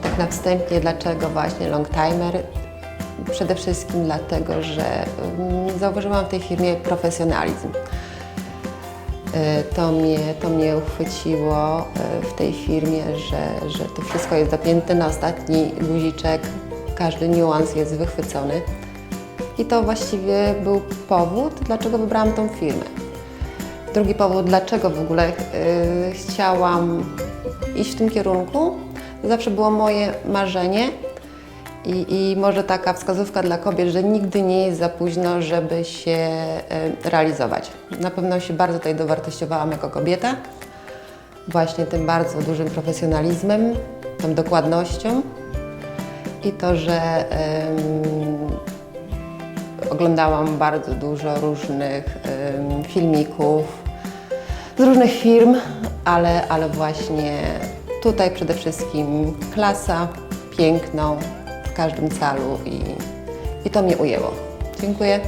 tak na wstępie, dlaczego właśnie long timer? Przede wszystkim dlatego, że mm, zauważyłam w tej firmie profesjonalizm. Y, To mnie, to mnie uchwyciło y, w tej firmie, że, że to wszystko jest dopięte na ostatni guziczek, każdy niuans jest wychwycony. I to właściwie był powód, dlaczego wybrałam tą firmę. Drugi powód, dlaczego w ogóle y, chciałam iść w tym kierunku, to zawsze było moje marzenie i, i może taka wskazówka dla kobiet, że nigdy nie jest za późno, żeby się y, realizować. Na pewno się bardzo tutaj dowartościowałam jako kobieta, właśnie tym bardzo dużym profesjonalizmem, tą dokładnością i to, że oglądałam bardzo dużo różnych filmików z różnych firm, ale, ale właśnie tutaj przede wszystkim klasa, piękno w każdym calu i, i to mnie ujęło. Dziękuję.